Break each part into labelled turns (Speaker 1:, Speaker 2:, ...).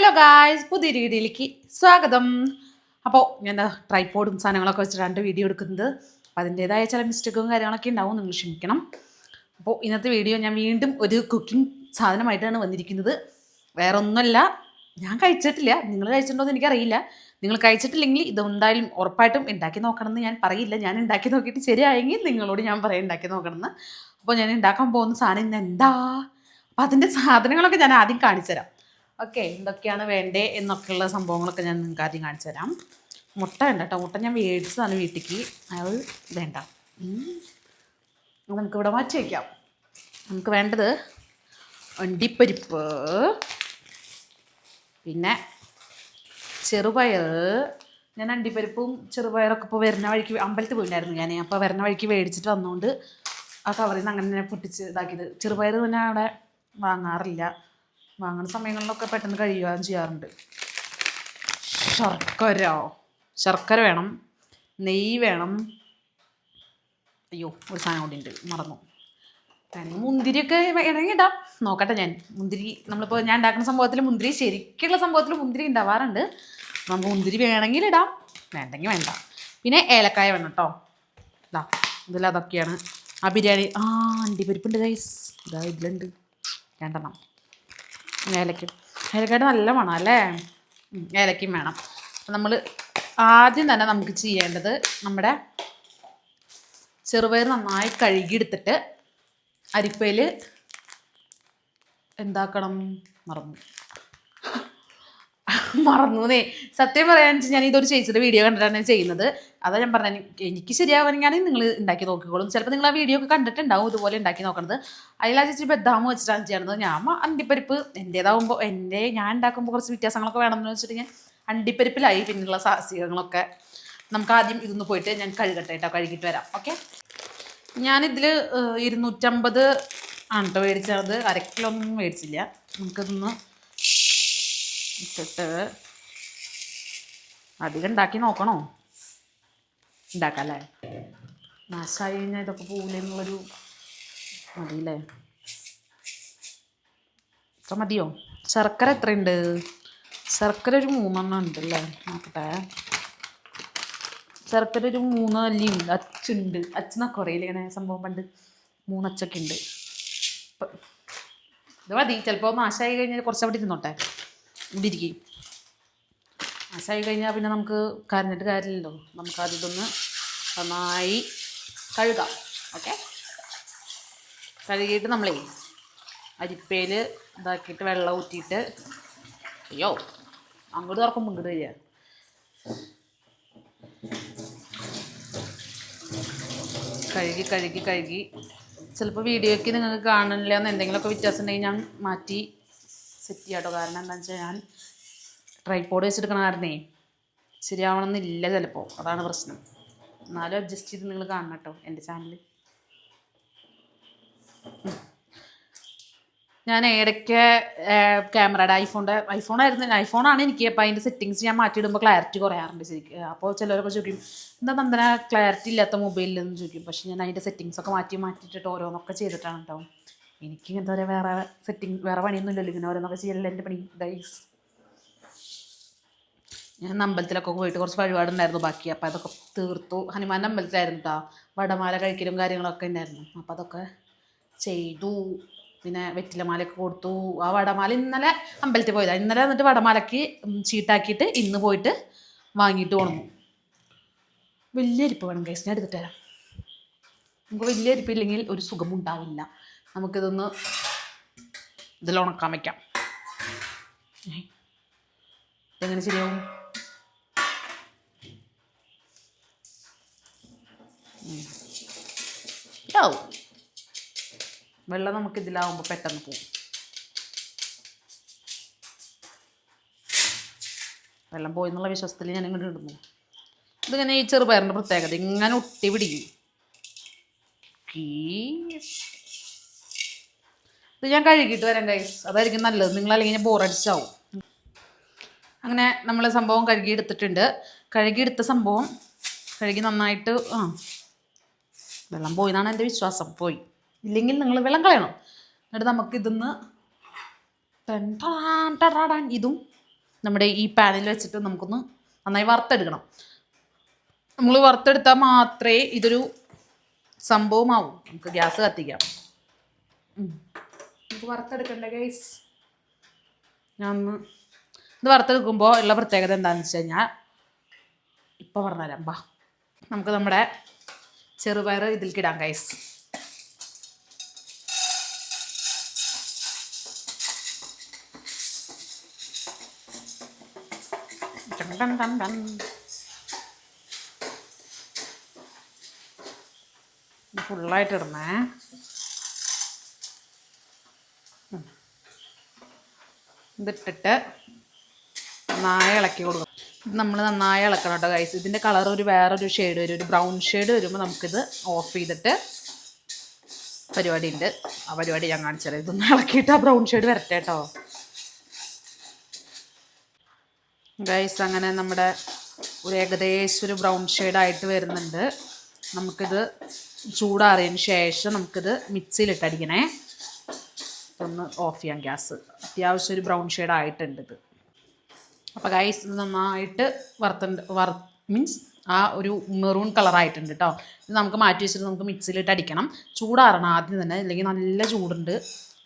Speaker 1: Hello guys പുതിയ രീതിയിലേക്ക് സ്വാഗതം. അപ്പോൾ ഞാൻ ട്രൈപോഡും സാധനങ്ങളൊക്കെ വെച്ചിട്ടാണ് വീഡിയോ എടുക്കുന്നത്. അപ്പോൾ അതിന്റേതായ ചില മിസ്റ്റേക്കും കാര്യങ്ങളൊക്കെ ഉണ്ടാവും. നിങ്ങൾ ക്ഷമിക്കണം. അപ്പോൾ ഇന്നത്തെ വീഡിയോ ഞാൻ വീണ്ടും ഒരു കുക്കിംഗ് സാധനമായിട്ടാണ് വന്നിരിക്കുന്നത്. വേറെ ഒന്നുമല്ല ഞാൻ കഴിച്ചിട്ടില്ല. നിങ്ങൾ കഴിച്ചിട്ടുണ്ടോ എന്ന് എനിക്കറിയില്ല. നിങ്ങൾ കഴിച്ചിട്ടില്ലെങ്കിൽ ഇത് എന്തായാലും ഉറപ്പായിട്ടും ഉണ്ടാക്കി നോക്കണമെന്ന് ഞാൻ പറയില്ല. ഞാൻ ഉണ്ടാക്കി നോക്കിയിട്ട് ശരിയായെങ്കിൽ നിങ്ങളോട് ഞാൻ പറയാം ഉണ്ടാക്കി നോക്കണമെന്ന്. അപ്പോൾ ഞാൻ ഉണ്ടാക്കാൻ പോകുന്ന സാധനം ഇന്ന് എന്താ? അപ്പോൾ അതിന്റെ സാധനങ്ങളൊക്കെ ഞാൻ ആദ്യം കാണിച്ചു തരാം ഓക്കെ എന്തൊക്കെയാണ് വേണ്ടേ എന്നൊക്കെയുള്ള സംഭവങ്ങളൊക്കെ ഞാൻ നിങ്ങൾക്ക് ആദ്യം കാണിച്ചു തരാം. മുട്ട ഉണ്ട് കേട്ടോ മുട്ട ഞാൻ മേടിച്ചതാണ് വീട്ടിലേക്ക് അത് വേണ്ട. നമുക്ക് ഇവിടെ മാറ്റി വയ്ക്കാം നമുക്ക് വേണ്ടത് അണ്ടിപ്പരിപ്പ് പിന്നെ ചെറുപയർ. ഞാൻ അണ്ടിപ്പരിപ്പും ചെറുപയറൊക്കെ ഇപ്പോൾ വരുന്ന വഴിക്ക് അമ്പലത്തിൽ പോയിട്ടുണ്ടായിരുന്നു ഞാൻ അപ്പോൾ വരുന്ന വഴിക്ക് മേടിച്ചിട്ട് വന്നുകൊണ്ട് ആ കവറിൽ നിന്ന് അങ്ങനെ പൊട്ടിച്ച് ഇതാക്കിയത്. ചെറുപയർ തന്നെ അവിടെ വാങ്ങാറില്ല. വാങ്ങുന്ന സമയങ്ങളിലൊക്കെ പെട്ടെന്ന് കഴിയുകയും ചെയ്യാറുണ്ട്. ശർക്കര. ശർക്കര വേണം. നെയ്യ് വേണം. അയ്യോ ഒരു സാധനം കൂടി ഉണ്ട്. മറന്നു. തന്നെ മുന്തിരിയൊക്കെ വേണമെങ്കിൽ ഇടാം നോക്കട്ടെ ഞാൻ. മുന്തിരി നമ്മളിപ്പോൾ ഞാൻ ഉണ്ടാക്കുന്ന സംഭവത്തിൽ മുന്തിരി ശരിക്കുള്ള സംഭവത്തിൽ മുന്തിരി ഉണ്ടാവാറുണ്ട്. നമുക്ക് മുന്തിരി വേണമെങ്കിൽ ഇടാം. വേണ്ടെങ്കിൽ വേണ്ട. പിന്നെ ഏലക്കായ വേണം കേട്ടോ ഇതാ ഇതിൽ അതൊക്കെയാണ്. ആ ബിരിയാണി. ആ അണ്ടിപ്പരിപ്പുണ്ട് ഗൈസ് ഇതാ ഇതിലുണ്ട്. രണ്ടെണ്ണം. ഏലക്കും ഏലക്കായിട്ട് നല്ല മണം അല്ലേ? ഏലക്കും വേണം. നമ്മൾ ആദ്യം തന്നെ നമുക്ക് ചെയ്യേണ്ടത് നമ്മുടെ ചെറുപയർ നന്നായി കഴുകിയെടുത്തിട്ട് അരിപ്പയിൽ എന്താക്കണം മറന്നു. മറന്നൂന്നേ. സത്യം പറയാന്ന് വെച്ചാൽ ഞാൻ ഇതൊരു ചേച്ചിയുടെ വീഡിയോ കണ്ടിട്ടാണ് ചെയ്യുന്നത്. അതാ ഞാൻ പറഞ്ഞത് എനിക്ക് ശരിയാവുകയാണെങ്കിൽ നിങ്ങൾ ഉണ്ടാക്കി നോക്കിക്കോളും. ചിലപ്പോൾ നിങ്ങൾ ആ വീഡിയോ ഒക്കെ കണ്ടിട്ടുണ്ടാവും ഇതുപോലെ ഉണ്ടാക്കി നോക്കണത്. അതിലാ ചേച്ചി ബദാമ് വെച്ചിട്ടാണ് ചെയ്യണത് ഞാൻ അണ്ടിപ്പരിപ്പ് എന്റേതാവുമ്പോൾ എന്റെ ഞാൻ ഉണ്ടാക്കുമ്പോൾ കുറച്ച് വ്യത്യാസങ്ങളൊക്കെ വേണമെന്ന് വെച്ചിട്ട് ഞാൻ അണ്ടിപ്പരിപ്പിലായി പിന്നെയുള്ള സാഹസികങ്ങളൊക്കെ നമുക്ക് ആദ്യം ഇതൊന്ന് പോയിട്ട് ഞാൻ കഴുകട്ടെ കേട്ടോ കഴുകിയിട്ട് വരാം. ഓക്കെ? ഞാനിതിൽ ഇരുന്നൂറ്റമ്പത് ആണ് കേട്ടോ മേടിച്ചത്. അര കിലോ ഒന്നും മേടിച്ചില്ല. നമുക്കിതൊന്ന് ഇട്ടിട്ട് അധികം ഉണ്ടാക്കി നോക്കണോ? ഉണ്ടാക്കാം അല്ലേ നാശമായി കഴിഞ്ഞാൽ ഇതൊക്കെ പോകില്ല എന്നുള്ളൊരു മതിയില്ലേ? ഇത്ര മതിയോ? ശർക്കര എത്രയുണ്ട്? ശർക്കര ഒരു മൂന്നെണ്ണം ഉണ്ടല്ലേ? നോക്കട്ടെ. ശർക്കര ഒരു മൂന്ന് അല്ലിയുണ്ട് അച്ചുണ്ട്. അച്ഛനൊക്കെ അറിയില്ല ഇങ്ങനെ സംഭവം പണ്ട് മൂന്നച്ചൊക്കെ ഉണ്ട്. ഇത് മതി. ചിലപ്പോൾ നാശമായി കഴിഞ്ഞാൽ കുറച്ച് അവിടെ ഇരുന്നോട്ടെ. ഇവിടെ മസായി കഴിഞ്ഞാൽ പിന്നെ നമുക്ക് കരഞ്ഞിട്ട് കാര്യമില്ലല്ലോ. നമുക്ക് അതിതൊന്ന് നന്നായി കഴുകാം. ഓക്കെ? കഴുകിയിട്ട് നമ്മളേ അരിപ്പയിൽ ഇതാക്കിയിട്ട് വെള്ളം ഊറ്റിയിട്ട് അയ്യോ അങ്ങോട്ട് തുറക്കുമ്പോൾ ഇങ്ങോട്ട് വരിക കഴുകി കഴുകി കഴുകി. ചിലപ്പോൾ വീഡിയോയ്ക്ക് നിങ്ങൾക്ക് കാണില്ല എന്ന് എന്തെങ്കിലുമൊക്കെ വ്യത്യാസം ഉണ്ടെങ്കിൽ ഞാൻ മാറ്റി സെറ്റ് ചെയ്യാം കാരണം എന്താണെന്ന് വെച്ചാൽ ഞാൻ ട്രൈപ്പോഡ് വെച്ചെടുക്കണ കാരണേ ശരിയാവണമെന്നില്ല ചിലപ്പോൾ അതാണ് പ്രശ്നം. എന്നാലും അഡ്ജസ്റ്റ് ചെയ്ത് നിങ്ങൾ കാണണം കേട്ടോ എന്റെ ചാനൽ ഞാൻ ഇടയ്ക്ക് ക്യാമറയുടെ ഐഫോണിന്റെ ഐഫോണായിരുന്നു ഐഫോണാണ് എനിക്ക്. അപ്പോൾ അതിന്റെ സെറ്റിങ്സ് ഞാൻ മാറ്റിയിടുമ്പോൾ ക്ലാരിറ്റി കുറയാറുണ്ട് ശരിക്കും. അപ്പോൾ ചിലരൊക്കെ ചോദിക്കും എന്താ നന്ദന ക്ലാരിറ്റി ഇല്ലാത്ത മൊബൈലിലെന്ന് ചോദിക്കും. പക്ഷേ ഞാൻ അതിന്റെ സെറ്റിങ്സൊക്കെ മാറ്റി മാറ്റിയിട്ടിട്ട് ഓരോന്നൊക്കെ ചെയ്തിട്ടാണ് കേട്ടോ എനിക്ക് ഇങ്ങനത്തെ ഒരു വേറെ സെറ്റിംഗ് വേറെ പണിയൊന്നും ഇല്ലല്ലോ ഇങ്ങനെ ഓരോന്നൊക്കെ ചെയ്യലല്ല എന്റെ പണി. ഡൈസ് ഞാൻ അമ്പലത്തിലൊക്കെ പോയിട്ട് കുറച്ച് വഴിപാടുണ്ടായിരുന്നു ബാക്കി. അപ്പം അതൊക്കെ തീർത്തു. ഹനുമാൻ അമ്പലത്തിലായിരുന്നു കേട്ടോ വടമാല കഴിക്കലും കാര്യങ്ങളൊക്കെ ഉണ്ടായിരുന്നു. അപ്പം അതൊക്കെ ചെയ്തു. പിന്നെ വെറ്റിലമാലയൊക്കെ കൊടുത്തു. ആ വടമാല ഇന്നലെ അമ്പലത്തിൽ പോയതാണ് ഇന്നലെ എന്നിട്ട് വടമാലയ്ക്ക് ചീട്ടാക്കിയിട്ട് ഇന്ന് പോയിട്ട് വാങ്ങിയിട്ട് കൊണ്ടു വലിയ അരിപ്പ് വേണം കേസ് ഞാൻ എടുത്തിട്ട് തരാം. നമുക്ക് വലിയ അരിപ്പില്ലെങ്കിൽ ഒരു സുഖം ഉണ്ടാവില്ല നമുക്കിതൊന്ന് ഇതിൽ ഉണക്കാൻ വയ്ക്കാം എങ്ങനെ ശരിയാവും. വെള്ളം നമുക്ക് ഇതിലാവുമ്പോൾ പെട്ടെന്ന് പോകും വെള്ളം പോയി എന്നുള്ള വിശ്വാസത്തിൽ ഞാൻ ഇങ്ങോട്ട് ഇടുന്നു. ഇതിങ്ങനെ ഈ ചെറുപയറിന്റെ പ്രത്യേകത ഇങ്ങനെ ഒട്ടി പിടിക്കും. ഇത് ഞാൻ കഴുകിയിട്ട് വരാം ഗൈസ് അതായിരിക്കും നല്ലത്. നിങ്ങളല്ലെങ്കിൽ ബോറടിച്ചാവും അങ്ങനെ നമ്മൾ സംഭവം കഴുകിയെടുത്തിട്ടുണ്ട്. കഴുകിയെടുത്ത സംഭവം കഴുകി നന്നായിട്ട് ആ. വെള്ളം പോയി എന്നാണ് എന്റെ വിശ്വാസം. പോയി. ഇല്ലെങ്കിൽ നിങ്ങൾ വെള്ളം കളയണം. എന്നിട്ട് നമുക്ക് ഇതിന്ന് ടൻ ടാൻ ഇതും നമ്മുടെ ഈ പാനിൽ വെച്ചിട്ട് നമുക്കൊന്ന് നന്നായി വറുത്തെടുക്കണം. നമ്മൾ വറുത്തെടുത്താൽ മാത്രമേ ഇതൊരു സംഭവമാവും. നമുക്ക് ഗ്യാസ് കത്തിക്കാം. നമുക്ക് വറുത്തെടുക്കണ്ടേ ഗൈസ് ഞാൻ ഇത് വറുത്തെടുക്കുമ്പോൾ ഉള്ള പ്രത്യേകത എന്താണെന്ന് വെച്ച് കഴിഞ്ഞാൽ ഇപ്പോൾ പറഞ്ഞുതരാം. ബാ. നമുക്ക് നമ്മുടെ ചെറുപയർ ഇതിൽക്കിടാം ഗൈസ് ടൺ. ഫുള്ളായിട്ട് ഇടണേ. ഇതിട്ടിട്ട് നന്നായി ഇളക്കി കൊടുക്കും. ഇത് നമ്മൾ നന്നായി ഇളക്കണം കേട്ടോ ഗൈസ് ഇതിന്റെ കളർ ഒരു വേറൊരു ഷെയ്ഡ് വരും. ഒരു ബ്രൗൺ ഷെയ്ഡ് വരുമ്പോൾ നമുക്കിത് ഓഫ് ചെയ്തിട്ട് പരിപാടി ഉണ്ട് ആ പരിപാടി ഞാൻ കാണിച്ചത് ഇതൊന്ന് ഇളക്കിയിട്ട് ആ ബ്രൗൺ ഷെയ്ഡ് വരട്ടെ കേട്ടോ. ഗൈസ് അങ്ങനെ നമ്മുടെ ഒരു ഏകദേശം ഒരു ബ്രൗൺ ഷെയ്ഡായിട്ട് വരുന്നുണ്ട്. നമുക്കിത് ചൂടാറിയതിന് ശേഷം നമുക്കിത് മിക്സിയിലിട്ട് അടിക്കണേ ഒന്ന് ഓഫ് ചെയ്യാം ഗ്യാസ് അത്യാവശ്യം ഒരു ബ്രൗൺ ഷെയ്ഡ് ആയിട്ടുണ്ട് ഇത്. അപ്പോൾ ഗൈസ് ഇത് നന്നായിട്ട് വറുത്തുണ്ട് വറുത്ത് മീൻസ് ആ ഒരു മെറൂൺ കളറായിട്ടുണ്ട് കേട്ടോ ഇത് നമുക്ക് മാറ്റി വെച്ചിട്ട് നമുക്ക് മിക്സിയിലിട്ട് അടിക്കണം. ചൂടാറണം ആദ്യം തന്നെ അല്ലെങ്കിൽ നല്ല ചൂടുണ്ട്.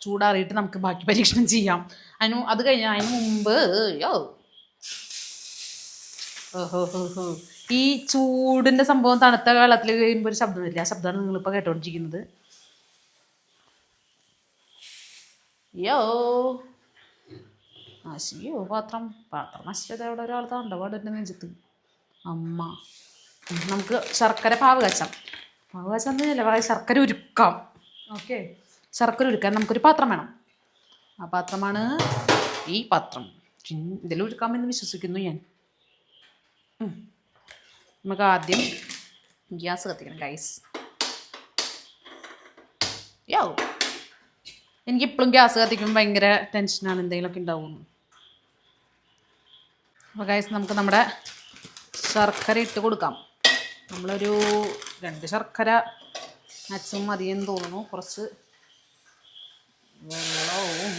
Speaker 1: ചൂടാറിയിട്ട് നമുക്ക് ബാക്കി പരീക്ഷണം ചെയ്യാം. അതിന് അത് കഴിഞ്ഞാൽ അതിന് മുമ്പ് യോ ഓഹോ ഈ ചൂടിന്റെ സംഭവം തണുത്ത വെള്ളത്തിൽ കഴിയുമ്പോൾ ഒരു ശബ്ദം വരില്ല. ആ ശബ്ദമാണ് നിങ്ങളിപ്പോൾ കേട്ടോണ്ടിരിക്കുന്നത്. യോ നശിയോ പാത്രം. പാത്രം നശിച്ചത് അവിടെ ഒരാൾ തണ്ടപാട് എന്റെ നെഞ്ചത്ത്. അമ്മ. നമുക്ക് ശർക്കര പാവ് കച്ചാം. പാവ് കച്ചാന്ന് പറയാം ശർക്കര ഉരുക്കാം. ഓക്കെ. ശർക്കര ഉരുക്കാൻ നമുക്കൊരു പാത്രം വേണം. ആ പാത്രമാണ് ഈ പാത്രം. ഇതിൽ ഉരുക്കാമെന്ന് വിശ്വസിക്കുന്നു ഞാൻ. നമുക്ക് ആദ്യം ഗ്യാസ് കത്തിക്കണം ഗൈസ് യോ. എനിക്ക് ഇപ്പോഴും ഗ്യാസ് കത്തിക്കുമ്പോൾ ഭയങ്കര ടെൻഷനാണ് എന്തെങ്കിലുമൊക്കെ ഉണ്ടാവുന്നു അപ്പോൾ ഗൈസ് നമുക്ക് നമ്മുടെ ശർക്കര ഇട്ട് കൊടുക്കാം. നമ്മളൊരു രണ്ട് ശർക്കര മാക്സിമം മതിയെന്ന് തോന്നുന്നു. കുറച്ച് വെള്ളവും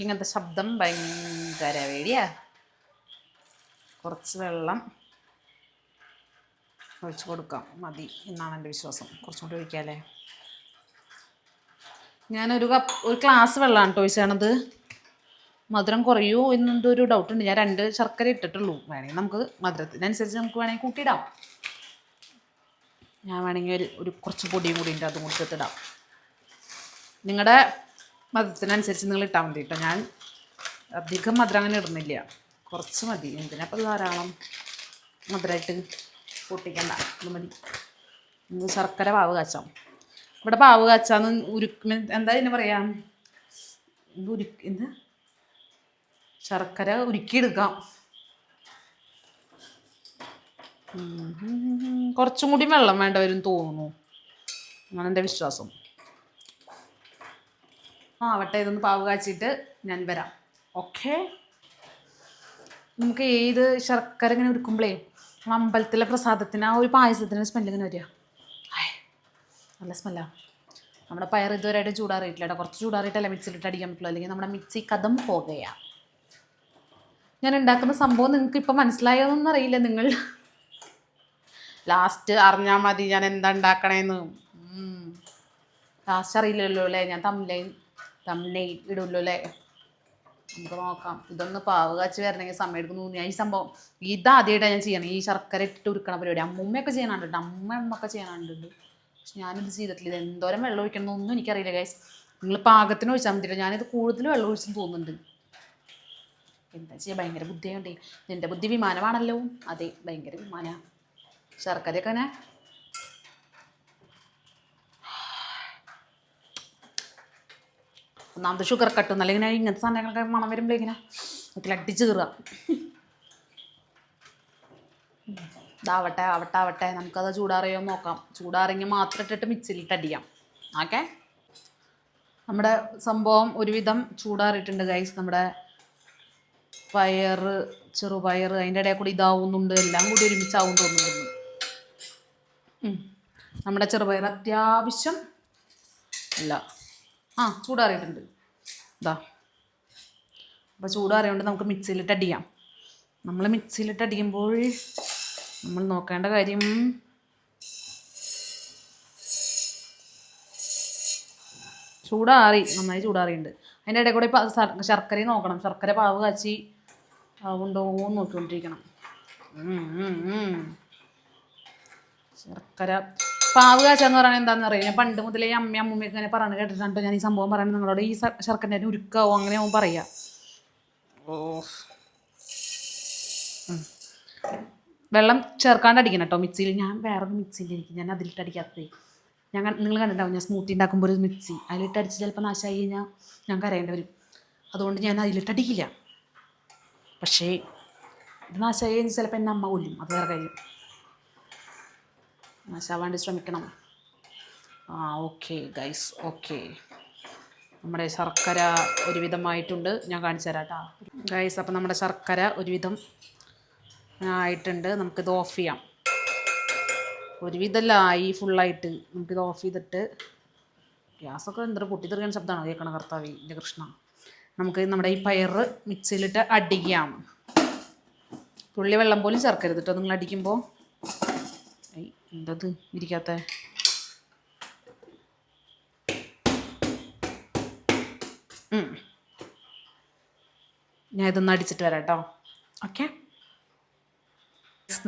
Speaker 1: ഇങ്ങനത്തെ ശബ്ദം ഭയങ്കര പേടിയാ. കുറച്ച് വെള്ളം ഒഴിച്ച് കൊടുക്കാം. മതി എന്നാണ് എന്റെ വിശ്വാസം. കുറച്ചും കൂടി ഒഴിക്കാമല്ലേ ഞാനൊരു കപ്പ് ഒരു ഗ്ലാസ് വെള്ളമാണ് കേട്ടോ ഒഴിച്ചത് മധുരം കുറയൂ എന്നെന്തോ ഒരു ഡൗട്ട് ഉണ്ട്. ഞാൻ രണ്ട് ശർക്കര ഇട്ടിട്ടുള്ളൂ. വേണമെങ്കിൽ നമുക്ക് മധുരത്തിനനുസരിച്ച് നമുക്ക് വേണമെങ്കിൽ കൂട്ടിയിടാം. ഞാൻ വേണമെങ്കിൽ ഒരു ഒരു കുറച്ച് പൊടിയും കൂടി ഉണ്ട് അത് കൂടി നിങ്ങളുടെ മധുരത്തിനനുസരിച്ച് നിങ്ങൾ ഇട്ടാൽ മതി കേട്ടോ. ഞാൻ അധികം മധുരം അങ്ങനെ ഇടുന്നില്ല. കുറച്ച് മതി. എന്തിനപ്പോൾ ധാരാളം മധുരമായിട്ട് പൊട്ടിക്കണ്ട. അത് മതി. ഇന്ന് ശർക്കര വാവ് കാച്ചാം. ഇവിടെ പാവ് കാച്ചാന്ന് ഉരുക്ക് എന്താ ഇതിനെ പറയാ? ഇത് ഉരുക്ക് എന്താ ശർക്കര ഉരുക്കിയെടുക്കാം. കുറച്ചും കൂടി വെള്ളം വേണ്ട വരും തോന്നുന്നു. അങ്ങനെ എന്റെ വിശ്വാസം. ആ ആവട്ടെ ഇതൊന്ന് പാവ് കാച്ചിട്ട് ഞാൻ വരാം. ഓക്കെ? നമുക്ക് ഏത് ശർക്കര ഇങ്ങനെ ഉരുക്കുമ്പോഴേ അമ്പലത്തിലെ പ്രസാദത്തിന് ആ ഒരു പായസത്തിന് സ്മെല്ല് ഇങ്ങനെ വരിക. നല്ല സ്മെല്ല നമ്മുടെ പയർ ഇതുവരെയായിട്ട് ചൂടാറിയിട്ടില്ല കേട്ടോ കുറച്ച് ചൂടാറിയിട്ടല്ല മിക്സിയിലിട്ട് അടിക്കാൻ പറ്റുള്ളൂ. അല്ലെങ്കിൽ നമ്മുടെ മിക്സി കഥം പോകുകയാണ് ഞാൻ ഉണ്ടാക്കുന്ന സംഭവം നിങ്ങൾക്ക് ഇപ്പം മനസ്സിലായതൊന്നും അറിയില്ല. നിങ്ങൾ ലാസ്റ്റ് അറിഞ്ഞാൽ മതി ഞാൻ എന്താ ഉണ്ടാക്കണേന്ന്. ലാസ്റ്റ് അറിയില്ലല്ലോ അല്ലേ? ഞാൻ തമ്മിലേ തമ്മിലേ ഇടുമല്ലോ അല്ലേ? നമുക്ക് നോക്കാം. ഇതൊന്ന് പാവ് കാച്ചി വരണമെങ്കിൽ സമയം എടുക്കുന്നു ഞാൻ ഈ സംഭവം ഇതാദ്യമായിട്ടാണ് ഞാൻ ചെയ്യണം. ഈ ശർക്കര ഇട്ടിട്ട് ഉരുക്കണ പരിപാടി. അമ്മൂമ്മയൊക്കെ ചെയ്യാനുണ്ട് അമ്മ അമ്മയൊക്കെ ചെയ്യാനുണ്ട് പക്ഷെ ഞാനിത് ചെയ്തിട്ടില്ല. ഇത് എന്തോരം വെള്ളം ഒഴിക്കണമെന്നൊന്നും എനിക്കറിയില്ല ഗൈസ് നിങ്ങൾ പാകത്തിന് ഒഴിച്ചാൽ മതിയില്ല ഞാനിത് കൂടുതൽ വെള്ളം ഒഴിച്ചെന്ന് തോന്നുന്നുണ്ട്. എന്താ ചെയ്യുക ഭയങ്കര ബുദ്ധിയുണ്ടേ എന്റെ ബുദ്ധി വിമാനമാണല്ലോ. അതെ ഭയങ്കര വിമാന. ശർക്കരയൊക്കെ അങ്ങനെ ഒന്നാമത് ഷുഗർ കട്ടും അല്ലെങ്കിൽ ഇങ്ങനെ ഇങ്ങനത്തെ സാധനങ്ങളൊക്കെ മണം വരുമ്പോഴേ ഇങ്ങനെ അതിലടിച്ച് അടിച്ച് കയറുക ഇതാവട്ടെ ആവട്ടെ ആവട്ടെ നമുക്കത് ചൂടാറിയോ നോക്കാം. ചൂടാറിങ്ങി മാത്രം ഇട്ടിട്ട് മിക്സിയിലിട്ട് അടിക്കാം. ഓക്കെ? നമ്മുടെ സംഭവം ഒരുവിധം ചൂടാറിയിട്ടുണ്ട് ഗൈസ് നമ്മുടെ പയർ ചെറുപയർ അതിന്റെ ഇടയിൽ കൂടി ഇതാവുന്നുണ്ട്. എല്ലാം കൂടി ഒരുമിച്ചാവും തോന്നുന്നു. നമ്മുടെ ചെറുപയർ അത്യാവശ്യം അല്ല. ആ ചൂടാറിയിട്ടുണ്ട്. ഇതാ. അപ്പോൾ ചൂട് അറിയുകൊണ്ട് നമുക്ക് മിക്സിയിലിട്ട് അടിക്കാം. നമ്മൾ മിക്സിയിലിട്ട് അടിക്കുമ്പോൾ നമ്മൾ നോക്കേണ്ട കാര്യം. ചൂടാറി നന്നായി ചൂടാറിയുണ്ട്. അതിന്റെ ഇടയിൽ കൂടെ ഇപ്പോൾ ശർക്കരയും നോക്കണം. ശർക്കര പാവ് കാച്ചി ആവുണ്ടോ എന്ന് നോക്കിക്കൊണ്ടിരിക്കണം. ശർക്കര പാവ് കാച്ചാന്ന് പറയുന്നത് എന്താണെന്ന് ഞാൻ പണ്ട് മുതലേ അമ്മയും അമ്മൂമ്മയൊക്കെ ഇങ്ങനെ പറഞ്ഞു കേട്ടിട്ടുണ്ട്? ഞാൻ ഈ സംഭവം പറയുന്നത് നിങ്ങളോട് ഈ ശർക്കരന്റെ ഉരുക്കാവോ? അങ്ങനെ ആവും പറയാ. ഓ വെള്ളം ചേർക്കാണ്ട് അടിക്കണം കേട്ടോ മിക്സിയിൽ. ഞാൻ വേറെ മിക്സിയിൽ എനിക്ക് ഞാൻ അതിലിട്ട് അടിക്കാത്തേ ഞാൻ നിങ്ങൾ കണ്ടിട്ടുണ്ടാവും ഞാൻ സ്മൂത്തി ഉണ്ടാക്കുമ്പോൾ ഒരു മിക്സി. അതിലിട്ട് അടിച്ച് ചിലപ്പോൾ നാശമായി കഴിഞ്ഞാൽ ഞാൻ കരയേണ്ടി വരും. അതുകൊണ്ട് ഞാൻ അതിലിട്ട് അടിക്കില്ല പക്ഷേ ഇത് നാശമായി കഴിഞ്ഞാൽ ചിലപ്പോൾ എന്റെ അമ്മ കൊല്ലും. അത് വേറെ കാര്യം. നാശാവാണ്ട് ശ്രമിക്കണം. ആ ഓക്കെ ഗൈസ് ഓക്കെ. നമ്മുടെ ശർക്കര ഒരുവിധമായിട്ടുണ്ട്. ഞാൻ കാണിച്ചു തരാം കേട്ടോ ഗൈസ് അപ്പം നമ്മുടെ ശർക്കര ഒരുവിധം ആയിട്ടുണ്ട്. നമുക്കിത് ഓഫ് ചെയ്യാം. ഒരുവിധമല്ല ആയി ഫുള്ളായിട്ട് നമുക്കിത് ഓഫ് ചെയ്തിട്ട് ഗ്യാസൊക്കെ എന്താ പൊട്ടിത്തെറിയാൻ ശബ്ദമാണ്. കേൾക്കണ കർത്താവ് എന്റെ കൃഷ്ണ. നമുക്ക് നമ്മുടെ ഈ പയർ മിക്സിയിലിട്ട് അടിക്കാം. പുള്ളി വെള്ളം പോലും ചേർക്കരുത് കേട്ടോ നിങ്ങൾ അടിക്കുമ്പോൾ എന്തത്? ഇരിക്കാത്ത. ഞാൻ ഇതൊന്ന് അടിച്ചിട്ട് വരാം കേട്ടോ ഓക്കെ?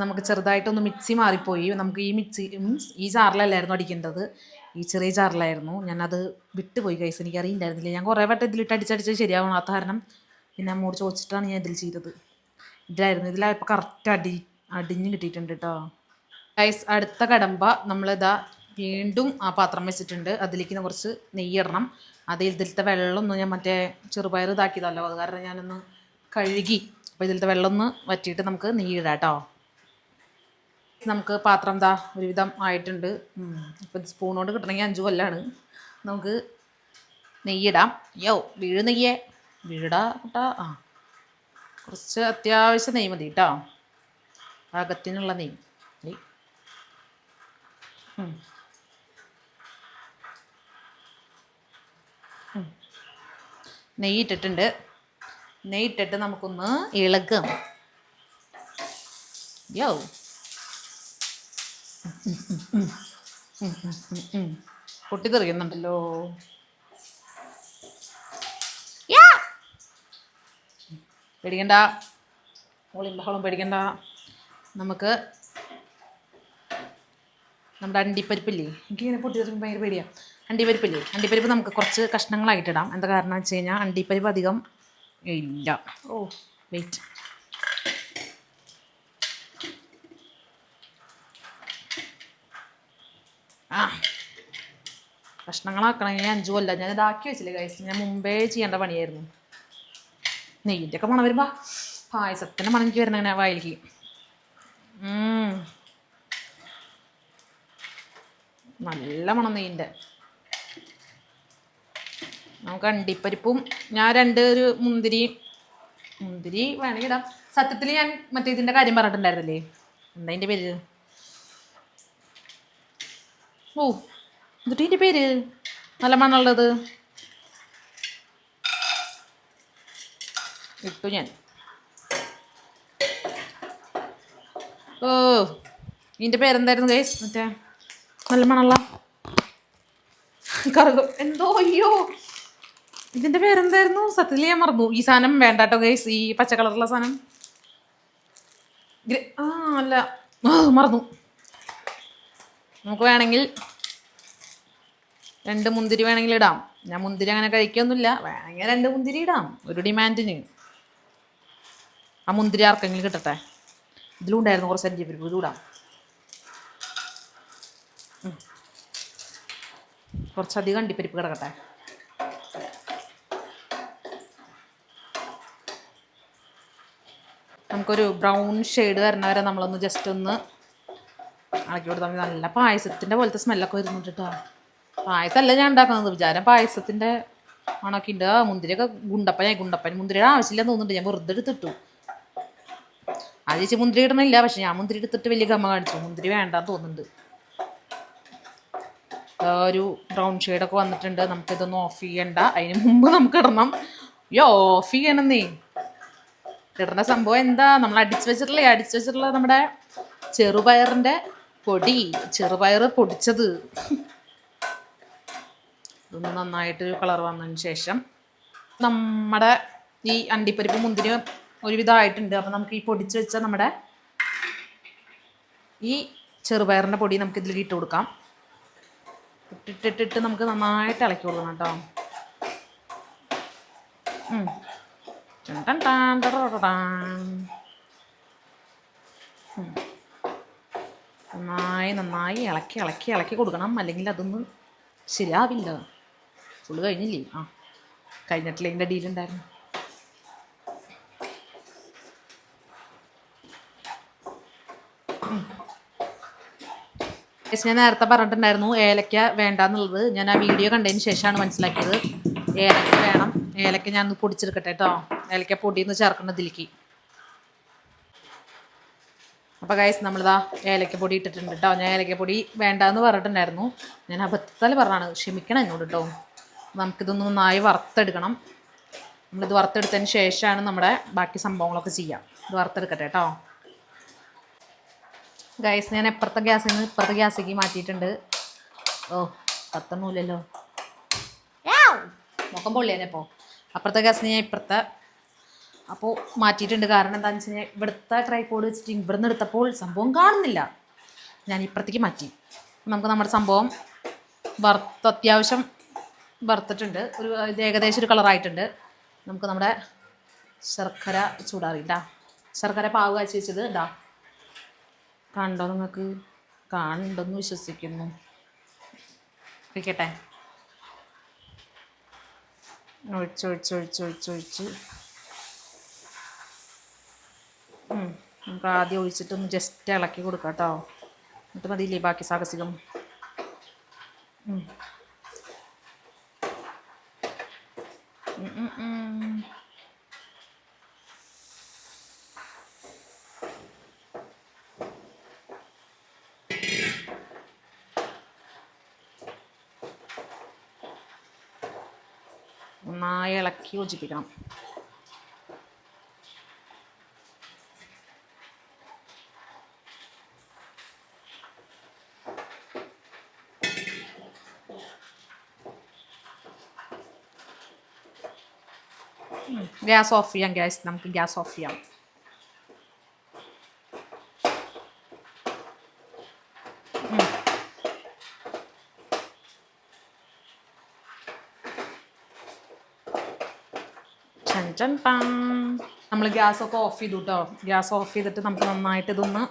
Speaker 1: നമുക്ക് ചെറുതായിട്ടൊന്ന് മിക്സി മാറിപ്പോയി. നമുക്ക് ഈ മിക്സി മീൻസ് ഈ ജാറിലല്ലായിരുന്നു അടിക്കേണ്ടത്. ഈ ചെറിയ ജാറിലായിരുന്നു. ഞാനത് വിട്ടുപോയി കൈസ് എനിക്ക് അറിയില്ലായിരുന്നില്ല. ഞാൻ കുറേ വട്ടം ഇതിലിട്ട് അടിച്ചടിച്ച് ശരിയാവണാത്ത കാരണം പിന്നെ അമ്മോട് ചോദിച്ചിട്ടാണ് ഞാൻ ഇതിൽ ചെയ്തത്. ഇതിലായിരുന്നു. ഇതിലായപ്പോൾ കറക്റ്റ് അടി അടിഞ്ഞ് കിട്ടിയിട്ടുണ്ട് കേട്ടോ കൈസ് അടുത്ത കടമ്പ നമ്മളിതാ വീണ്ടും ആ പാത്രം വെച്ചിട്ടുണ്ട്. അതിലേക്ക് കുറച്ച് നെയ്യിടണം അത് ഇതിലത്തെ വെള്ളമൊന്നും ഞാൻ മറ്റേ ചെറുപയർ ഇതാക്കിയതല്ലോ. അത് കാരണം ഞാനൊന്ന് കഴുകി അപ്പോൾ ഇതിലത്തെ വെള്ളമൊന്ന് വറ്റിയിട്ട് നമുക്ക് നെയ്യിടാം കേട്ടോ നമുക്ക് പാത്രം ദാ ഒരുവിധം ആയിട്ടുണ്ട്. ഇപ്പം സ്പൂണോട് കിട്ടണമെങ്കിൽ അഞ്ചു കൊല്ലാണ്. നമുക്ക് നെയ്യിടാം. യോ വീഴ് നെയ്യേ. വീടാ കൂട്ടാ. ആ. കുറച്ച് അത്യാവശ്യം നെയ്യ് മതി കേട്ടോ പാകത്തിനുള്ള നെയ്യ്. നെയ്യ്. ഇട്ടിട്ടുണ്ട്. നെയ്യ് ഇട്ടിട്ട് നമുക്കൊന്ന് ഇളക്കാം. യോ പൊട്ടിത്തെറിയുന്നുണ്ടല്ലോ യാ! പേടിക്കണ്ട. ഓളിയും ബഹളം പേടിക്കണ്ട. നമുക്ക് നമ്മുടെ അണ്ടിപ്പരിപ്പില്ലേ? എനിക്കിങ്ങനെ തെറിക്കും ഭയങ്കര പേടിയാണ് അണ്ടിപ്പരിപ്പില്ലേ? അണ്ടിപ്പരിപ്പ് നമുക്ക് കുറച്ച് കഷ്ണങ്ങളായിട്ടിടാം എന്താ കാരണം വെച്ച് കഴിഞ്ഞാൽ അണ്ടിപ്പരിപ്പ് അധികം ഇല്ല. ഓ വെയിറ്റ് കഷ്ണങ്ങളാക്കണമെങ്കിൽ അഞ്ചു കൊല്ലം. ഞാൻ ഇതാക്കി വെച്ചില്ല കഴിച്ച് ഞാൻ മുമ്പേ ചെയ്യേണ്ട പണിയായിരുന്നു. നെയ്യിന്റെ ഒക്കെ മണം വരുമ്പോൾ പായസത്തിന്റെ മണം എനിക്ക് വരുന്ന അങ്ങനെ വായിലേക്ക്. നല്ല മണം നെയ്യിന്റെ നമുക്ക് അണ്ടിപ്പരിപ്പും ഞാൻ രണ്ട് ഒരു മുന്തിരി മുന്തിരി വേണമെങ്കിൽ ഇടാം. സത്യത്തിൽ ഞാൻ മറ്റേ ഇതിന്റെ കാര്യം പറഞ്ഞിട്ടുണ്ടായിരുന്നില്ലേ? എന്താ അതിന്റെ പേര്? ഓ എന്നിട്ട് ഇതിന്റെ പേര്? നല്ല മണ്ണുള്ളത് ഇട്ടു ഞാൻ. ഓ ഇതിന്റെ പേരെന്തായിരുന്നു ഗൈസ്? മറ്റേ നല്ല മണമുള്ള കറുകും. എന്തോ അയ്യോ. ഇതിന്റെ പേരെന്തായിരുന്നു? സത്യത്തിൽ ഞാൻ മറന്നു. ഈ സാധനം വേണ്ട കേട്ടോ ഗൈസ്. ഈ പച്ച കളറുള്ള സാധനം. ആ അല്ല. മറന്നു. നമുക്ക് വേണമെങ്കിൽ രണ്ട് മുന്തിരി വേണമെങ്കിൽ ഇടാം. ഞാൻ മുന്തിരി അങ്ങനെ കഴിക്കൊന്നുമില്ല. വേണമെങ്കിൽ രണ്ട് മുന്തിരി ഇടാം. ഒരു ഡിമാൻഡിന് ആ മുന്തിരി ആർക്കെങ്കിലും കിട്ടട്ടെ? ഇതിലും ഉണ്ടായിരുന്നു കുറച്ച് അഞ്ച് പരിപ്പ് ഇതും. കുറച്ചധികം അണ്ടിപ്പരിപ്പ് കിടക്കട്ടെ. നമുക്കൊരു ബ്രൗൺ ഷെയ്ഡ് വരുന്ന വരെ നമ്മളൊന്ന് ജസ്റ്റ് ഒന്ന് ഇളക്കി കൊടുത്താൽ നല്ല പായസത്തിന്റെ പോലത്തെ സ്മെല്ലൊക്കെ വരുന്നുണ്ട് കേട്ടോ പായസമല്ല ഞാൻ ഉണ്ടാക്കുന്നത് വിചാരം. പായസത്തിന്റെ മണൊക്കെ ഉണ്ട്. ആ മുന്തിരിയൊക്കെ ഗുണ്ടപ്പനായി ഗുണ്ടപ്പൻ. മുന്തിരിയുടെ ആവശ്യമില്ലെന്ന് തോന്നുന്നുണ്ട്. ഞാൻ വെറുതെ എടുത്തിട്ടു. അത് ചേച്ചി മുന്തിരി ഇടണില്ല പക്ഷെ ഞാൻ മുന്തിരി എടുത്തിട്ട് വലിയ ഗമ കാണിച്ചു. മുന്തിരി വേണ്ടാന്ന് തോന്നുന്നുണ്ട്. ആ ഒരു ബ്രൗൺ ഷെയ്ഡൊക്കെ വന്നിട്ടുണ്ട്. നമുക്കിതൊന്ന് ഓഫ് ചെയ്യണ്ട. അതിന് മുമ്പ് നമുക്ക് ഇടണം. അയ്യോ ഓഫ് ചെയ്യണമെന്നേ. ഇടണ സംഭവം എന്താ? നമ്മൾ അടിച്ചു വെച്ചിട്ടുള്ള അടിച്ചു വെച്ചിട്ടുള്ള നമ്മുടെ ചെറുപയറിന്റെ പൊടി. ചെറുപയർ പൊടിച്ചത്. ഇതൊന്ന് നന്നായിട്ട് കളർ വന്നതിന് ശേഷം നമ്മുടെ ഈ അണ്ടിപ്പരിപ്പ് മുന്തിരി ഒരുവിധമായിട്ടുണ്ട്. അപ്പം നമുക്ക് ഈ പൊടിച്ച് വെച്ച നമ്മുടെ ഈ ചെറുപയറിന്റെ പൊടി നമുക്ക് ഇതിൽ ഇട്ട് കൊടുക്കാം. ഇട്ടിട്ടിട്ടിട്ട് നമുക്ക് നന്നായിട്ട് ഇളക്കി കൊടുക്കണം കേട്ടോ. നന്നായി നന്നായി ഇളക്കി ഇളക്കി ഇളക്കി കൊടുക്കണം. അല്ലെങ്കിൽ അതൊന്നും ശരിയാവില്ല. ഫുള്ള് കഴിഞ്ഞില്ലേ ആ. കഴിഞ്ഞിട്ടില്ല ഡീലുണ്ടായിരുന്നു Guys, ഞാൻ നേരത്തെ പറഞ്ഞിട്ടുണ്ടായിരുന്നു ഏലക്ക വേണ്ട എന്നുള്ളത് ഞാൻ ആ വീഡിയോ കണ്ടതിന് ശേഷമാണ് മനസ്സിലാക്കിയത്. ഏലക്ക വേണം. ഏലക്ക ഞാൻ ഒന്ന് പൊടിച്ചെടുക്കട്ടെ കേട്ടോ ഏലക്ക പൊടിയൊന്ന് ചേർക്കണം ഇതിലേക്ക്. അപ്പോൾ ഗൈസ് നമ്മളിതാ ഏലക്കപ്പൊടി ഇട്ടിട്ടുണ്ട് കേട്ടോ ഞാൻ ഏലക്കപ്പൊടി വേണ്ടാന്ന് പറഞ്ഞിട്ടുണ്ടായിരുന്നു. ഞാൻ അബദ്ധത്തിൽ പറഞ്ഞാണ് ക്ഷമിക്കണം എന്നോട് കേട്ടോ നമുക്കിതൊന്ന് നന്നായി വറുത്തെടുക്കണം. നമ്മളിത് വറുത്തെടുത്തതിന് ശേഷമാണ് നമ്മുടെ ബാക്കി സംഭവങ്ങളൊക്കെ ചെയ്യാം. ഇത് വറുത്തെടുക്കട്ടെ കേട്ടോ ഗൈസ് ഞാൻ എപ്പുറത്തെ ഗ്യാസിൽ നിന്ന് ഇപ്പുറത്തെ ഗ്യാസിലേക്ക് മാറ്റിയിട്ടുണ്ട്. ഓ കത്തണമില്ലല്ലോ മുഖം പൊള്ളിയാനെ ഇപ്പോൾ അപ്പുറത്തെ ഗ്യാസിന് ഞാൻ ഇപ്പുറത്തെ അപ്പോൾ മാറ്റിയിട്ടുണ്ട്. കാരണം എന്താണെന്ന് വെച്ച് കഴിഞ്ഞാൽ ഇവിടുത്തെ ട്രൈപോഡ് വെച്ചിട്ട് ഇവിടുന്ന് എടുത്തപ്പോൾ സംഭവം കാണുന്നില്ല. ഞാൻ ഇപ്പുറത്തേക്ക് മാറ്റി. നമുക്ക് നമ്മുടെ സംഭവം വറുത്ത് അത്യാവശ്യം വറുത്തിട്ടുണ്ട്. ഒരു ഇത് ഏകദേശം ഒരു കളറായിട്ടുണ്ട് നമുക്ക് നമ്മുടെ ശർക്കര ചൂടാറിയിട്ടാ ശർക്കര പാവ് കാച്ചി വെച്ചത് ഇതാ കണ്ടോ നിങ്ങൾക്ക്? കാണുണ്ടെന്ന് വിശ്വസിക്കുന്നു. ഒഴിക്കട്ടെ ഒഴിച്ച്. നമുക്ക് ആദ്യം ഒഴിച്ചിട്ടൊന്ന് ജസ്റ്റ് ഇളക്കി കൊടുക്കാം കേട്ടോ എന്നിട്ട് മതിയില്ലേ ബാക്കി സാഹസികം? നന്നായി ഇളക്കി യോജിപ്പിക്കണം. ഗ്യാസ് ഓഫ് ചെയ്യാം ഗ്യാസ് നമുക്ക് ഗ്യാസ് ഓഫ് ചെയ്യാം നമ്മൾ ഗ്യാസൊക്കെ ഓഫ് ചെയ്തു കേട്ടോ ഗ്യാസ് ഓഫ് ചെയ്തിട്ട് നമുക്ക് നന്നായിട്ട് ഇതൊന്ന്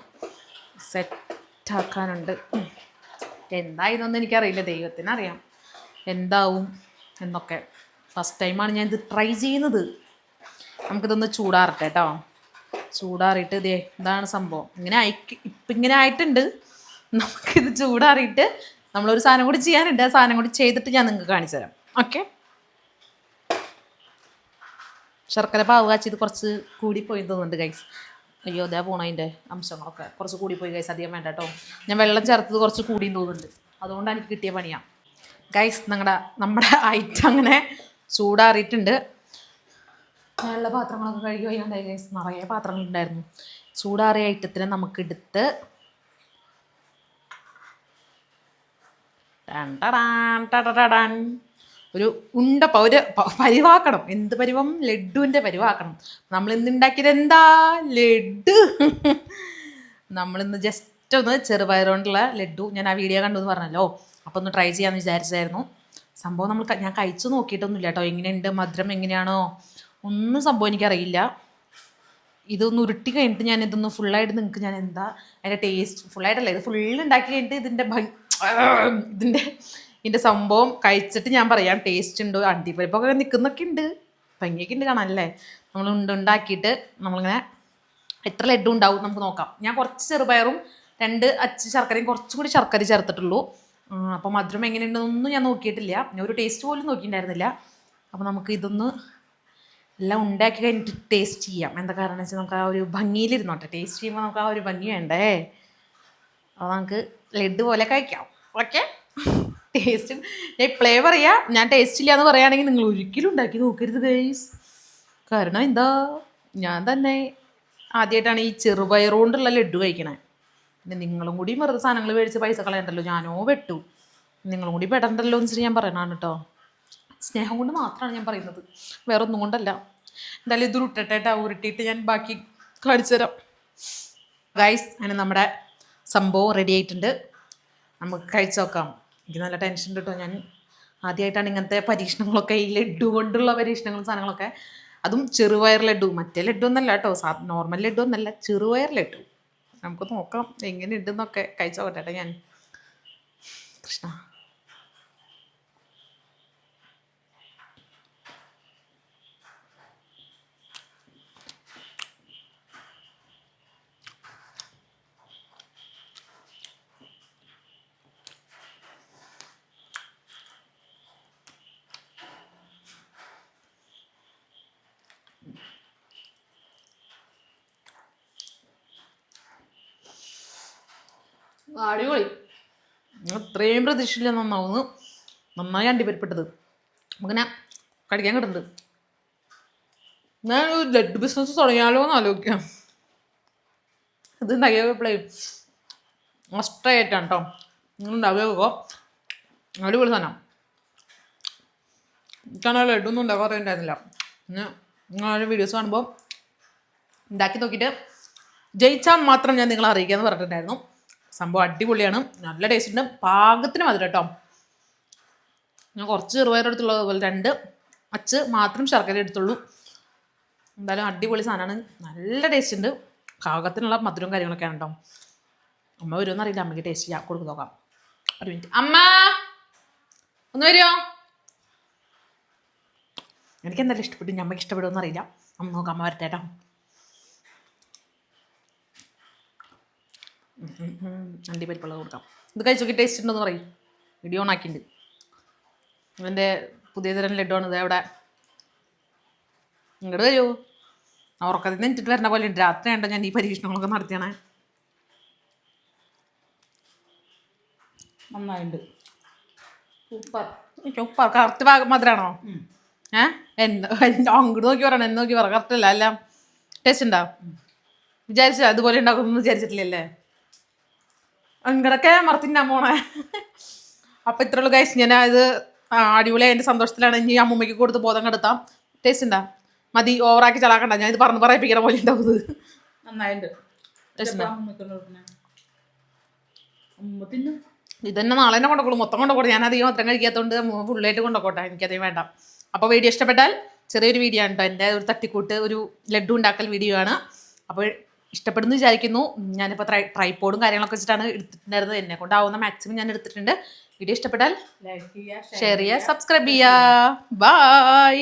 Speaker 1: സെറ്റാക്കാനുണ്ട് എന്താ ഇതൊന്നും എനിക്കറിയില്ല. ദൈവത്തിനറിയാം. എന്താവും എന്നൊക്കെ. ഫസ്റ്റ് ടൈമാണ് ഞാൻ ഇത് ട്രൈ ചെയ്യുന്നത്. നമുക്കിതൊന്ന് ചൂടാറട്ടെ കേട്ടോ ചൂടാറിയിട്ട് ഇതേ ഇതാണ് സംഭവം. ഇങ്ങനെ അയക്ക് ഇപ്പം ഇങ്ങനെ ആയിട്ടുണ്ട്. നമുക്കിത് ചൂടാറിയിട്ട് നമ്മളൊരു സാധനം കൂടി ചെയ്യാനുണ്ട്. ആ സാധനം കൂടി ചെയ്തിട്ട് ഞാൻ നിങ്ങൾക്ക് കാണിച്ചു തരാം. ഓക്കെ? ശർക്കര പാവ് കാച്ചിത് കുറച്ച് കൂടിപ്പോയി തോന്നുന്നുണ്ട് ഗൈസ് അയ്യോ അതേ പോണ അതിന്റെ അംശങ്ങളൊക്കെ. കുറച്ച് കൂടിപ്പോയി ഗൈസ് അധികം വേണ്ട കേട്ടോ ഞാൻ വെള്ളം ചേർത്തത് കുറച്ച് കൂടിയും തോന്നുന്നുണ്ട്. അതുകൊണ്ടാണ് എനിക്ക് കിട്ടിയ പണിയാണ് ഗൈസ് നിങ്ങളുടെ നമ്മുടെ ഐറ്റം അങ്ങനെ ചൂടാറിയിട്ടുണ്ട്. വെള്ള പാത്രങ്ങളൊക്കെ കഴുകി വയ്യാണ്ടായി ഗൈസ് നിറയെ പാത്രങ്ങളുണ്ടായിരുന്നു ചൂടാറിയ ഐറ്റത്തിനെ നമുക്കെടുത്ത് ഒരു ഉണ്ട പൗര പരിവാക്കണം. എന്ത് പരിവം? ലഡുവിന്റെ പരിവാക്കണം. നമ്മൾ ഇന്ന് ഉണ്ടാക്കിയത് എന്താ? ലഡു. നമ്മളിന്ന് ജസ്റ്റ് ഒന്ന് ചെറുപയർ കൊണ്ടുള്ള ലഡു ഞാൻ ആ വീഡിയോ കണ്ടു എന്ന് പറഞ്ഞല്ലോ. അപ്പോൾ ഒന്ന് ട്രൈ ചെയ്യാമെന്ന് വിചാരിച്ചായിരുന്നു. സംഭവം നമ്മൾ ഞാൻ കഴിച്ചു നോക്കിയിട്ടൊന്നുമില്ല കേട്ടോ. എങ്ങനെയുണ്ട്? മധുരം എങ്ങനെയാണോ? ഒന്നും സംഭവം എനിക്കറിയില്ല. ഇതൊന്ന് ഉരുട്ടി കഴിഞ്ഞിട്ട് ഞാൻ ഇതൊന്ന് ഫുള്ളായിട്ട് നിങ്ങൾക്ക് ഞാൻ എന്താ അതിന്റെ ടേസ്റ്റ് ഫുള്ളായിട്ടല്ല ഇത് ഫുള്ള് ഉണ്ടാക്കി കഴിഞ്ഞിട്ട് ഇതിന്റെ ഭംഗി ഇതിന്റെ ഇതിന്റെ സംഭവം കഴിച്ചിട്ട് ഞാൻ പറയാം ടേസ്റ്റ് ഉണ്ടോ? അണ്ടിപ്പരിപ്പൊക്കെ നിൽക്കുന്നൊക്കെ ഉണ്ട്. ഭംഗിയൊക്കെ ഉണ്ട് കാണാനല്ലേ നമ്മൾ ഉണ്ടുണ്ടാക്കിയിട്ട് നമ്മളിങ്ങനെ എത്ര ലഡു ഉണ്ടാവും നമുക്ക് നോക്കാം. ഞാൻ കുറച്ച് ചെറുപയറും രണ്ട് അച്ച് ശർക്കരയും കുറച്ചും കൂടി ശർക്കര ചേർത്തിട്ടുള്ളൂ. അപ്പോൾ മധുരം എങ്ങനെയുണ്ടെന്നൊന്നും ഞാൻ നോക്കിയിട്ടില്ല. ഞാൻ ഒരു ടേസ്റ്റ് പോലും നോക്കിയിട്ടുണ്ടായിരുന്നില്ല. അപ്പോൾ നമുക്ക് ഇതൊന്ന് എല്ലാം ഉണ്ടാക്കി കഴിഞ്ഞിട്ട് ടേസ്റ്റ് ചെയ്യാം. എന്താ കാരണം വെച്ചാൽ നമുക്ക് ആ ഒരു ഭംഗിയിലിരുന്നോട്ടെ ടേസ്റ്റ് ചെയ്യുമ്പോൾ നമുക്ക് ആ ഒരു ഭംഗി വേണ്ടേ? അപ്പോൾ നമുക്ക് ലഡു പോലെ കഴിക്കാം. ഓക്കെ ടേസ്റ്റ് ഞാൻ ഇപ്പോഴേ പറയാം ഞാൻ ടേസ്റ്റ് ഇല്ല എന്ന് പറയുകയാണെങ്കിൽ നിങ്ങൾ ഒരിക്കലും ഉണ്ടാക്കി നോക്കരുത് ഗൈസ് കാരണം എന്താ? ഞാൻ തന്നെ ആദ്യമായിട്ടാണ് ഈ ചെറുപയർ കൊണ്ടുള്ള ലഡു കഴിക്കണേ. പിന്നെ നിങ്ങളും കൂടി വെറുതെ സാധനങ്ങൾ മേടിച്ച് പൈസ കളയണ്ടല്ലോ. ഞാനോ വെട്ടു. നിങ്ങളും കൂടി പെടണ്ടല്ലോ എന്ന് വെച്ചിട്ട് ഞാൻ പറയണാണ് കേട്ടോ. സ്നേഹം കൊണ്ട് മാത്രമാണ് ഞാൻ പറയുന്നത്. വേറെ ഒന്നും കൊണ്ടല്ല. എന്തായാലും ഇത് ഉരുട്ടട്ടേട്ടാ ഉരുട്ടിയിട്ട് ഞാൻ ബാക്കി കാണിച്ചു തരാം. ഗൈസ് അങ്ങനെ നമ്മുടെ സംഭവം റെഡി ആയിട്ടുണ്ട്. നമുക്ക് കഴിച്ചു നോക്കാം. എനിക്ക് നല്ല ടെൻഷൻ കിട്ടും ഞാൻ ആദ്യമായിട്ടാണ് ഇങ്ങനത്തെ പരീക്ഷണങ്ങളൊക്കെ ഈ ലഡു കൊണ്ടുള്ള പരീക്ഷണങ്ങളും സാധനങ്ങളൊക്കെ. അതും ചെറുപയർ ലഡു മറ്റേ ലഡു ഒന്നല്ല കേട്ടോ സാ നോർമൽ ലഡു ഒന്നല്ല ചെറുപയർ ലഡു നമുക്ക് നോക്കാം എങ്ങനെ ഉണ്ടെന്നൊക്കെ കഴിച്ചു നോക്കട്ടെ ഞാൻ. കൃഷ്ണ. അടിപൊളി. അത്രയും പ്രതീക്ഷയില്ല നന്നാവുന്നു. നന്നായി അണ്ടിപ്പരിപ്പെട്ടത്. നമുക്കിങ്ങനെ കടിക്കാൻ കിട്ടുന്നുണ്ട് ഞാൻ ഒരു ലഡ് ബിസിനസ് തുടങ്ങിയാലോ എന്ന് ആലോചിക്കാം. ഇത് ഉണ്ടാക്കിയപ്പോഴേ മസ്റ്റായിട്ടാണ് കേട്ടോ നിങ്ങൾ ഉണ്ടാവുക അടിപൊളി സാധനം. എനിക്കാണെങ്കിൽ ലഡു ഒന്നും ഉണ്ടാക്കാൻ അറിയണ്ടായിരുന്നില്ല. പിന്നെ നിങ്ങളുടെ വീഡിയോസ് കാണുമ്പോൾ ഉണ്ടാക്കി നോക്കിയിട്ട് ജയിച്ചാൽ മാത്രം ഞാൻ നിങ്ങളെ അറിയിക്കാമെന്ന് പറഞ്ഞിട്ടുണ്ടായിരുന്നു. സംഭവം അടിപൊളിയാണ്. നല്ല ടേസ്റ്റ് ഉണ്ട്. പാകത്തിന് മധുരം കേട്ടോ ഞാൻ കുറച്ച് ചെറുപയർ എടുത്തുള്ളത് അതുപോലെ രണ്ട്. അച്ച് മാത്രം ശർക്കര എടുത്തുള്ളൂ. എന്തായാലും അടിപൊളി സാധനമാണ്. നല്ല ടേസ്റ്റ് ഉണ്ട്. പാകത്തിനുള്ള മധുരവും കാര്യങ്ങളൊക്കെയാണ് കേട്ടോ അമ്മ വരുമെന്ന് അറിയില്ല അമ്മയ്ക്ക് ടേസ്റ്റ് ചെയ്യാം കൊടുക്കു നോക്കാം. ഒരു മിനിറ്റ് അമ്മ! ഒന്ന് വരുമോ എനിക്ക് എന്തായാലും ഇഷ്ടപ്പെട്ടു അമ്മയ്ക്ക് ഇഷ്ടപ്പെടുമെന്ന് അറിയില്ല അമ്മ നോക്കാം. അമ്മ വരട്ടെ കേട്ടോ അണ്ടിപ്പരിപ്പുള്ളത് കൊടുക്കാം. ഇത് കഴിച്ചു നോക്കി ടേസ്റ്റ് ഉണ്ടെന്ന് പറയും. വീഡിയോ ഓൺ ആക്കിയിട്ടുണ്ട് എന്റെ പുതിയ തരം ലഡു ആണ് ഇത് എവിടെ ഇങ്ങോട്ട് വരൂ ഉറക്കത്തിൽ നിന്ന് എനിച്ചിട്ട് വരുന്ന പോലെ ഉണ്ട്. രാത്രി ഉണ്ടോ ഞാൻ ഈ പരീക്ഷണങ്ങളൊക്കെ നടത്തിയാണേ.
Speaker 2: നന്നായിട്ടുണ്ട് സൂപ്പർ
Speaker 1: ഉപ്പ കറക്റ്റ് ഭാഗം മധുരാണോ? ഏ? എന്താ? അങ്ങോട്ട് നോക്കി പറയണം. എന്ന് നോക്കി പറ? കറക്റ്റ് അല്ല എല്ലാം ടേസ്റ്റ് ഉണ്ടാ? വിചാരിച്ച അതുപോലെ ഉണ്ടാക്കുമെന്ന് വിചാരിച്ചിട്ടില്ലല്ലേ? അങ്ങടൊക്കെ മറത്തിന്റെ അമ്മോണെ. അപ്പം ഇത്രയുള്ളൂ കഴിച്ച് ഞാൻ ഇത് അടിപൊളി അതിന്റെ സന്തോഷത്തിലാണ്. ഇനി അമ്മൂമ്മയ്ക്ക് കൊടുത്ത് ബോധം കെടുത്താം ടേസ്റ്റ് ഉണ്ടാ? മതി ഓവറാക്കി ചളാക്കണ്ട. ഞാൻ ഇത് പറഞ്ഞ് പറയിപ്പിക്കണ പോലെ ഉണ്ടാവുന്നത്.
Speaker 2: നന്നായിട്ടുണ്ട് തന്നെ
Speaker 1: ഇതന്നെ നാളെ തന്നെ കൊണ്ടുപോകും മൊത്തം കൊണ്ടുപോകും ഞാൻ അധികം മൊത്തം കഴിക്കാത്തതുകൊണ്ട് ഫുള്ളായിട്ട് കൊണ്ടുപോട്ടെ എനിക്കധികം വേണ്ട. അപ്പോൾ വീഡിയോ ഇഷ്ടപ്പെട്ടാൽ ചെറിയൊരു വീഡിയോ ആണ് കേട്ടോ എന്റെ ഒരു തട്ടിക്കൂട്ട് ഒരു ലഡു ഉണ്ടാക്കൽ വീഡിയോ ആണ്. അപ്പോൾ ഇഷ്ടപ്പെടുന്നു വിചാരിക്കുന്നു. ഞാനിപ്പോൾ ട്രൈ ട്രൈപ്പോഡും കാര്യങ്ങളൊക്കെ വെച്ചിട്ടാണ് എടുത്തിട്ടുണ്ടായിരുന്നത്. എന്നെ കൊണ്ടാവുന്ന മാക്സിമം ഞാൻ എടുത്തിട്ടുണ്ട്. വീഡിയോ ഇഷ്ടപ്പെട്ടാൽ
Speaker 2: ലൈക്ക് ചെയ്യുക
Speaker 1: ഷെയർ ചെയ്യുക സബ്സ്ക്രൈബ് ചെയ്യുക. ബൈ